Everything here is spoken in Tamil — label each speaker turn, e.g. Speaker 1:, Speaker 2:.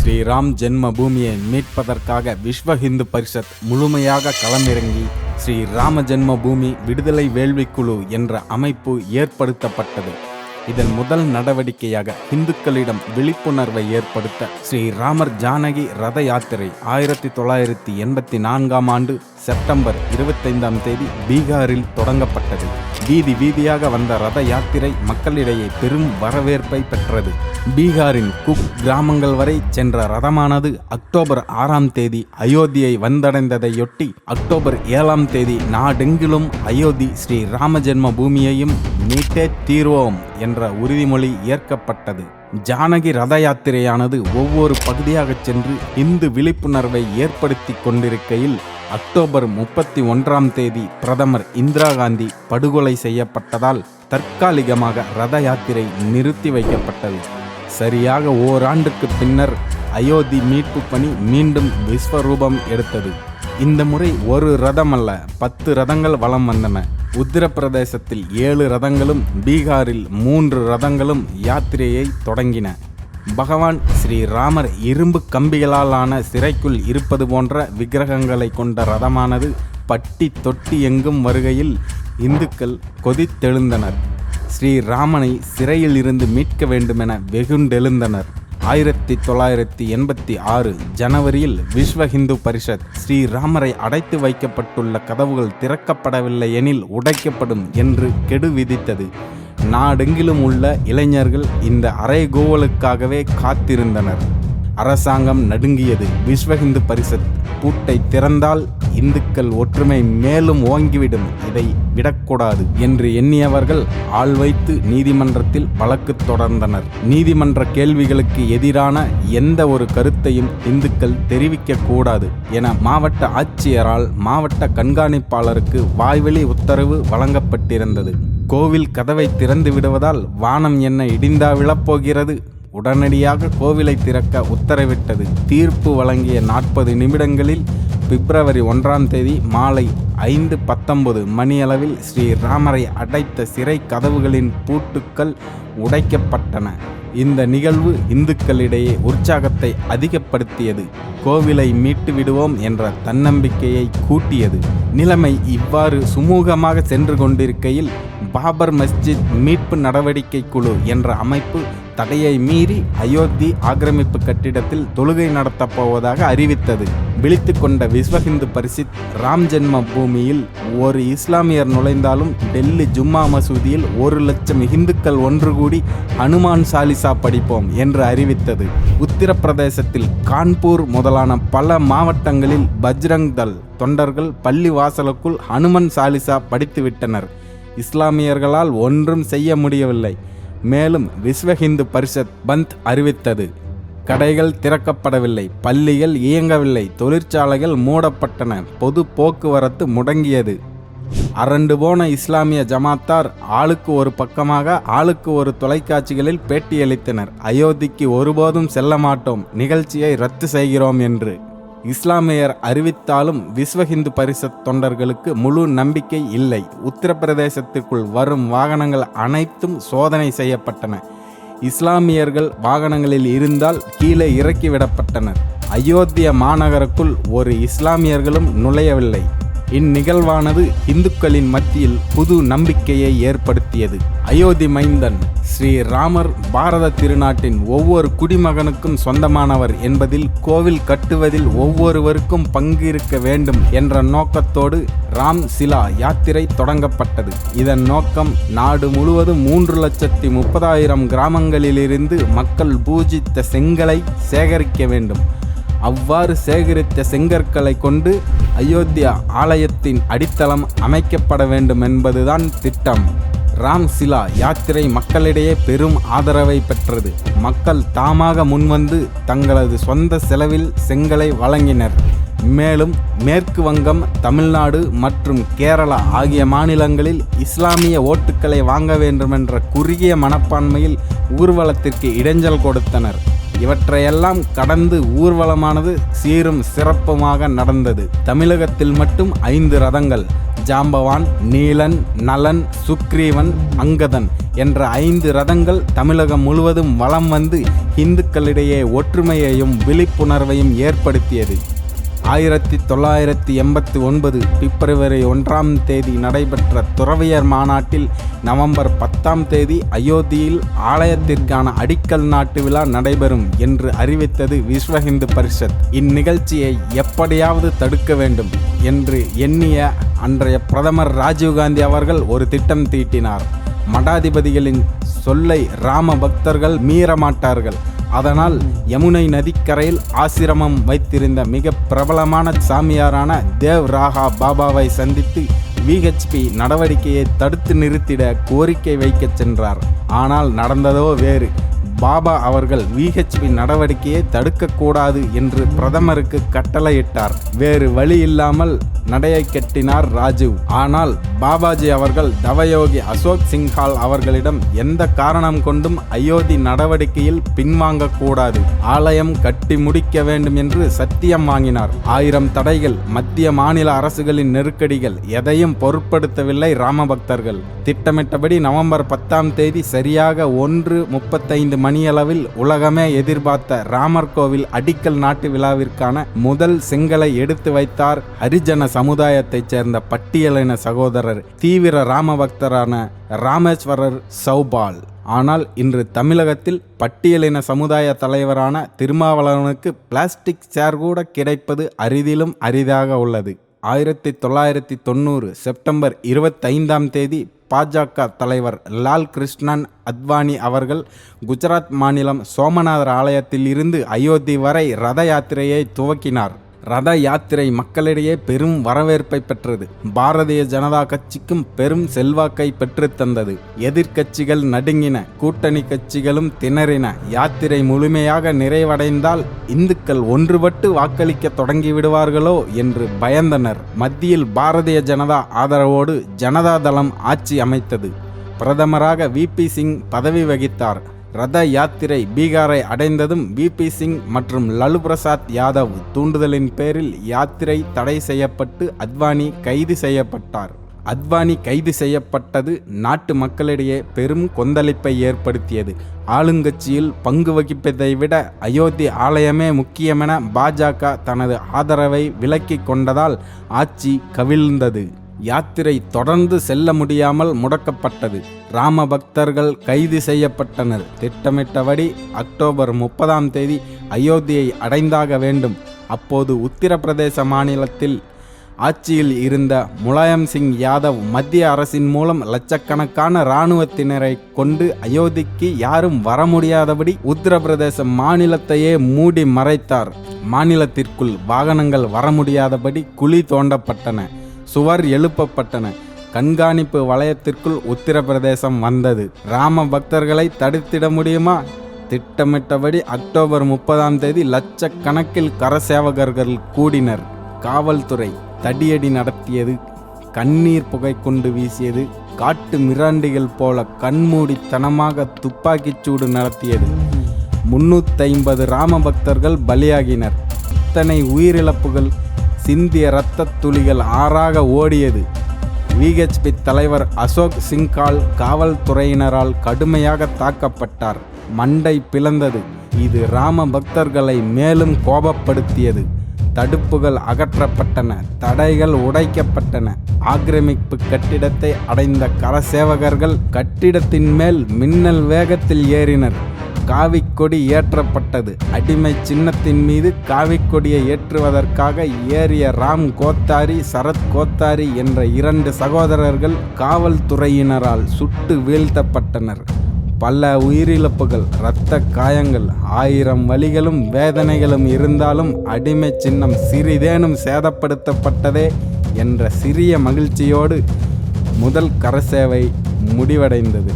Speaker 1: ஸ்ரீராம் ஜென்ம பூமியை மீட்பதற்காக விஸ்வ ஹிந்து பரிஷத் முழுமையாக களமிறங்கி ஸ்ரீ ராம ஜென்ம பூமி விடுதலை வேள்விக்குழு என்ற அமைப்பு ஏற்படுத்தப்பட்டது. இதன் முதல் நடவடிக்கையாக இந்துக்களிடம் விழிப்புணர்வை ஏற்படுத்த ஸ்ரீ ராமர் ஜானகி ரத யாத்திரை ஆயிரத்தி தொள்ளாயிரத்தி எண்பத்தி நான்காம் ஆண்டு செப்டம்பர் இருபத்தைந்தாம் தேதி பீகாரில் தொடங்கப்பட்டது. வீதி வீதியாக வந்த ரத யாத்திரை மக்களிடையே பெரும் வரவேற்பை பெற்றது. பீகாரின் குக் கிராமங்கள் வரை சென்ற ரதமானது அக்டோபர் ஆறாம் தேதி அயோத்தியை வந்தடைந்ததையொட்டி அக்டோபர் ஏழாம் தேதி நாடெங்கிலும் அயோத்தி ஸ்ரீ ராமஜென்ம பூமியையும் மீட்டே தீர்வோம் என்ற உறுதிமொழி ஏற்கப்பட்டது. ஜானகி ரத யாத்திரையானது ஒவ்வொரு பகுதியாகச் சென்று இந்து விழிப்புணர்வை ஏற்படுத்தி கொண்டிருக்கையில் அக்டோபர் முப்பத்தி ஒன்றாம் தேதி பிரதமர் இந்திரா காந்தி படுகொலை செய்யப்பட்டதால் தற்காலிகமாக ரத யாத்திரை நிறுத்தி வைக்கப்பட்டது. சரியாக ஓராண்டுக்கு பின்னர் அயோத்தி மீட்பு பணி மீண்டும் விஸ்வரூபம் எடுத்தது. இந்த முறை ஒரு ரதம் அல்ல பத்து ரதங்கள் வலம் வந்தன. உத்தரப்பிரதேசத்தில் ஏழு ரதங்களும் பீகாரில் மூன்று ரதங்களும் யாத்திரையை தொடங்கின. பகவான் ஸ்ரீராமர் இரும்பு கம்பிகளாலான சிறைக்குள் இருப்பது போன்ற விக்கிரகங்களை கொண்ட ரதமானது பட்டி தொட்டி எங்கும் வருகையில் இந்துக்கள் கொதித்தெழுந்தனர். ஸ்ரீராமனை சிறையில் இருந்து மீட்க வேண்டுமென வெகுண்டெழுந்தனர். ஆயிரத்தி தொள்ளாயிரத்தி எண்பத்தி ஆறு ஜனவரியில் விஸ்வ ஹிந்து பரிஷத் ஸ்ரீராமரை அடைத்து வைக்கப்பட்டுள்ள கதவுகள் திறக்கப்படவில்லை எனில் உடைக்கப்படும் என்று கெடு விதித்தது. நாடெங்கிலும் உள்ள இளைஞர்கள் இந்த அரைகோவலுக்காகவே காத்திருந்தனர். அரசாங்கம் நடுங்கியது. விஸ்வ ஹிந்து பரிஷத் பூட்டை திறந்தால் இந்துக்கள் ஒற்றுமை மேலும் ஓங்கிவிடும். இதை விடக்கூடாது என்று எண்ணியவர்கள் ஆள் வைத்து நீதிமன்றத்தில் வழக்கு தொடர்ந்தனர். நீதிமன்ற கேள்விகளுக்கு எதிரான எந்த ஒரு கருத்தையும் இந்துக்கள் தெரிவிக்க கூடாது என மாவட்ட ஆட்சியரால் மாவட்ட கண்காணிப்பாளருக்கு வாய்வெளி உத்தரவு வழங்கப்பட்டிருந்தது. கோவில் கதவை திறந்து விடுவதால் வானம் என்ன இடிந்தா விழப்போகிறது? உடனடியாக கோவிலை திறக்க உத்தரவிட்டது. தீர்ப்பு வழங்கிய நாற்பது நிமிடங்களில் பிப்ரவரி ஒன்றாம் தேதி மாலை ஐந்து பத்தொன்பது மணியளவில் ஸ்ரீராமரை அடைத்த சிறை கதவுகளின் பூட்டுக்கள் உடைக்கப்பட்டன. இந்த நிகழ்வு இந்துக்களிடையே உற்சாகத்தை அதிகப்படுத்தியது. கோவிலை மீட்டு விடுவோம் என்ற தன்னம்பிக்கையை கூட்டியது. நிலைமை இவ்வாறு சுமூகமாக சென்று கொண்டிருக்கையில் பாபர் மஸ்ஜித் மீட்பு நடவடிக்கை குழு என்ற அமைப்பு தடையை மீறி அயோத்தி ஆக்கிரமிப்பு கட்டிடத்தில் தொழுகை நடத்தப் போவதாக அறிவித்தது. விழித்து கொண்ட விஸ்வ ஹிந்து பரிசித் ராம் ஜென்ம பூமியில் ஒரு இஸ்லாமியர் நுழைந்தாலும் டெல்லி ஜும்மா மசூதியில் ஒரு லட்சம் இந்துக்கள் ஒன்று கூடி ஹனுமான் சாலிசா படிப்போம் என்று அறிவித்தது. உத்தரப்பிரதேசத்தில் கான்பூர் முதலான பல மாவட்டங்களில் பஜ்ரங் தல் தொண்டர்கள் பள்ளி வாசலுக்குள் ஹனுமன் சாலிசா படித்துவிட்டனர். இஸ்லாமியர்களால் ஒன்றும் செய்ய முடியவில்லை. மேலும் விஸ்வ ஹிந்து பரிஷத் பந்த் அறிவித்தது. கடைகள் திறக்கப்படவில்லை பள்ளிகள் இயங்கவில்லை தொழிற்சாலைகள் மூடப்பட்டன பொது போக்குவரத்து முடங்கியது. அரண்டு போன இஸ்லாமிய ஜமாத்தார் ஆளுக்கு ஒரு பக்கமாக ஆளுக்கு ஒரு தொலைக்காட்சிகளில் பேட்டியளித்தனர். அயோத்திக்கு ஒருபோதும் செல்ல மாட்டோம் நிகழ்ச்சியை ரத்து செய்கிறோம் என்று. இஸ்லாமியர் அறிவித்தாலும் விஸ்வ ஹிந்து பரிஷத் தொண்டர்களுக்கு முழு நம்பிக்கை இல்லை. உத்தரப்பிரதேசத்திற்குள் வரும் வாகனங்கள் அனைத்தும் சோதனை செய்யப்பட்டன. இஸ்லாமியர்கள் வாகனங்களில் இருந்தால் கீழே இறக்கிவிடப்பட்டனர். அயோத்திய மாநகருக்குள் ஒரு இஸ்லாமியர்களும் நுழையவில்லை. இந்நிகழ்வானது இந்துக்களின் மத்தியில் புது நம்பிக்கையை ஏற்படுத்தியது. அயோத்தி மைந்தன் ஸ்ரீ ராமர் பாரத திருநாட்டின் ஒவ்வொரு குடிமகனுக்கும் சொந்தமானவர் என்பதில் கோவில் கட்டுவதில் ஒவ்வொருவருக்கும் பங்கு இருக்க வேண்டும் என்ற நோக்கத்தோடு ராம் சிலா யாத்திரை தொடங்கப்பட்டது. இதன் நோக்கம் நாடு முழுவதும் மூன்று லட்சத்தி முப்பதாயிரம் கிராமங்களிலிருந்து மக்கள் பூஜித்த செங்கலை சேகரிக்க வேண்டும். அவ்வாறு சேகரித்த செங்கற்களை கொண்டு அயோத்தியா ஆலயத்தின் அடித்தளம் அமைக்கப்பட வேண்டும் என்பதுதான் திட்டம். ராம் சிலா யாத்திரை மக்களிடையே பெரும் ஆதரவை பெற்றது. மக்கள் தாமாக முன்வந்து தங்களது சொந்த செலவில் செங்கலை வழங்கினர். மேலும் மேற்கு வங்கம் தமிழ்நாடு மற்றும் கேரளா ஆகிய மாநிலங்களில் இஸ்லாமிய ஓட்டுக்களை வாங்க வேண்டுமென்ற குறுகிய மனப்பான்மையில் ஊர்வலத்திற்கு இடைஞ்சல் கொடுத்தனர். இவற்றையெல்லாம் கடந்து ஊர்வலமானது சீரும் சிறப்புமாக நடந்தது. தமிழகத்தில் மட்டும் ஐந்து ரதங்கள் ஜாம்பவான் நீலன் நலன் சுக்ரீவன் அங்கதன் என்ற ஐந்து ரதங்கள் தமிழகம் முழுவதும் வலம் வந்து இந்துக்களிடையே ஒற்றுமையையும் விழிப்புணர்வையும் ஏற்படுத்தியது. ஆயிரத்தி தொள்ளாயிரத்தி எண்பத்தி ஒன்பது பிப்ரவரி ஒன்றாம் தேதி நடைபெற்ற துறவியர் மாநாட்டில் நவம்பர் பத்தாம் தேதி அயோத்தியில் ஆலயத்திற்கான அடிக்கல் நாட்டு விழா நடைபெறும் என்று அறிவித்தது விஸ்வ ஹிந்து பரிஷத். இந்நிகழ்ச்சியை எப்படியாவது தடுக்க வேண்டும் என்று எண்ணிய அன்றைய பிரதமர் ராஜீவ்காந்தி அவர்கள் ஒரு திட்டம் தீட்டினார். மடாதிபதிகளின் சொல்லை ராம பக்தர்கள் மீறமாட்டார்கள் அதனால் யமுனை நதிக்கரையில் ஆசிரமம் வைத்திருந்த மிக பிரபலமான சாமியாரான தேவ் ராகா பாபாவை சந்தித்து விஹெச்பி நடவடிக்கையை தடுத்து நிறுத்திட கோரிக்கை வைக்கச் சென்றார். ஆனால் நடந்ததோ வேறு. பாபா அவர்கள் விஹெச்பி நடவடிக்கையை தடுக்கக்கூடாது என்று பிரதமருக்கு கட்டளையிட்டார். வேறு வழி இல்லாமல் நடையை கட்டினார் ராஜீவ். ஆனால் பாபாஜி அவர்கள் தவயோகி அசோக் சிங்ஹால் அவர்களிடம் எந்த காரணம் கொண்டும் அயோத்தி நடவடிக்கையில் பின்வாங்கக்கூடாது. ஆலயம் கட்டி முடிக்க வேண்டும் என்று சத்தியம் வாங்கினார். ஆயிரம் தடைகள் மத்திய மாநில அரசுகளின் நெருக்கடிகள் எதையும் பொருட்படுத்தவில்லை ராமபக்தர்கள். திட்டமிட்டபடி நவம்பர் பத்தாம் தேதி சரியாக ஒன்று முப்பத்தைந்து மணியளவில் உலகமே எதிர்பார்த்த ராமர் கோவில் அடிக்கல் நாட்டு விழாவிற்கான முதல் செங்கலை எடுத்து வைத்தார் ஹரிஜன சமுதாயத்தைச் சேர்ந்த பட்டியலின சகோதரர் தீவிர ராம பக்தரான ராமேஸ்வரர் சௌபால். ஆனால் இன்று தமிழகத்தில் பட்டியலின சமுதாய தலைவரான திருமாவளவனுக்கு பிளாஸ்டிக் சேர் கூட கிடைப்பது அரிதிலும் அரிதாக உள்ளது. ஆயிரத்தி தொள்ளாயிரத்தி தொண்ணூறு செப்டம்பர் இருபத்தைந்தாம் தேதி பாஜக தலைவர் லால் கிருஷ்ணன் அத்வானி அவர்கள் குஜராத் மாநிலம் சோமநாதர் ஆலயத்தில் இருந்து அயோத்தி வரை ரத யாத்திரையை துவக்கினார். ரத யாத்திரை மக்களிடையே பெரும் வரவேற்பை பெற்றது. பாரதிய ஜனதா கட்சிக்கும் பெரும் செல்வாக்கை பெற்றுத்தந்தது எதிர்க்கட்சிகள் நடுங்கின கூட்டணி கட்சிகளும் திணறின. யாத்திரை முழுமையாக நிறைவடைந்தால் இந்துக்கள் ஒன்றுபட்டு வாக்களிக்க தொடங்கிவிடுவார்களோ என்று பயந்தனர். மத்தியில் பாரதிய ஜனதா ஆதரவோடு ஜனதா தளம் ஆட்சி அமைத்தது. பிரதமராக விபி சிங் பதவி வகித்தார். ரத யாத்திரை பீகாரை அடைந்ததும் விபி சிங் மற்றும் லலு பிரசாத் யாதவ் தூண்டுதலின் பேரில் யாத்திரை தடை செய்யப்பட்டு அத்வானி கைது செய்யப்பட்டார். அத்வானி கைது செய்யப்பட்டது நாட்டு மக்களிடையே பெரும் கொந்தளிப்பை ஏற்படுத்தியது. ஆளுங்கட்சியில் பங்கு வகிப்பதை விட அயோத்தி ஆலயமே முக்கியமென பாஜக தனது ஆதரவை விலக்கிக் கொண்டதால் ஆட்சி கவிழ்ந்தது. யாத்திரை தொடர்ந்து செல்ல முடியாமல் முடக்கப்பட்டது. ராம பக்தர்கள் கைது செய்யப்பட்டனர். திட்டமிட்டபடி அக்டோபர் முப்பதாம் தேதி அயோத்தியை அடைந்தாக வேண்டும். அப்போது உத்தரப்பிரதேச மாநிலத்தில் ஆட்சியில் இருந்த முலாயம் சிங் யாதவ் மத்திய அரசின் மூலம் லட்சக்கணக்கான இராணுவத்தினரை கொண்டு அயோத்திக்கு யாரும் வர முடியாதபடி உத்தரப்பிரதேச மாநிலத்தையே மூடி மறைத்தார். மாநிலத்திற்குள் வாகனங்கள் வர முடியாதபடி குழி தோண்டப்பட்டன. சுவர் எழுப்பப்பட்டன. கண்காணிப்பு வலயத்திற்குள் உத்தரப்பிரதேசம் வந்தது. ராம பக்தர்களை தடுத்திட முடியுமா? திட்டமிட்டபடி அக்டோபர் முப்பதாம் தேதி லட்சக்கணக்கில் கரசேவகர்கள் கூடினர். காவல்துறை தடியடி நடத்தியது. கண்ணீர் புகை கொண்டு வீசியது. காட்டு மிராண்டிகள் போல கண்மூடித்தனமாக துப்பாக்கிச் சூடு நடத்தியது. முன்னூத்தைம்பது ராம பக்தர்கள் பலியாகினர். இத்தனை உயிரிழப்புகள் சிந்திய இரத்த துளிகள் ஆறாக ஓடியது. விஹெச்பி தலைவர் அசோக் சிங்கால் காவல்துறையினரால் கடுமையாக தாக்கப்பட்டார். மண்டை பிளந்தது. இது ராம பக்தர்களை மேலும் கோபப்படுத்தியது. தடுப்புகள் அகற்றப்பட்டன. தடைகள் உடைக்கப்பட்டன. ஆக்கிரமிப்பு கட்டிடத்தை அடைந்த கரசேவகர்கள் கட்டிடத்தின் மேல் மின்னல் வேகத்தில் ஏறினர். கொடி ஏற்றப்பட்டது. அடிமை சின்னத்தின் மீது காவிக்கொடியை ஏற்றுவதற்காக ஏறிய ராம் கோத்தாரி சரத் கோத்தாரி என்ற இரண்டு சகோதரர்கள் காவல்துறையினரால் சுட்டு வீழ்த்தப்பட்டனர். பல உயிரிழப்புகள் இரத்த காயங்கள் ஆயிரம் வலிகளும் வேதனைகளும் இருந்தாலும் அடிமை சின்னம் சிறிதேனும் சேதப்படுத்தப்பட்டதே என்ற சிறிய மகிழ்ச்சியோடு முதல் கரசேவை முடிவடைந்தது.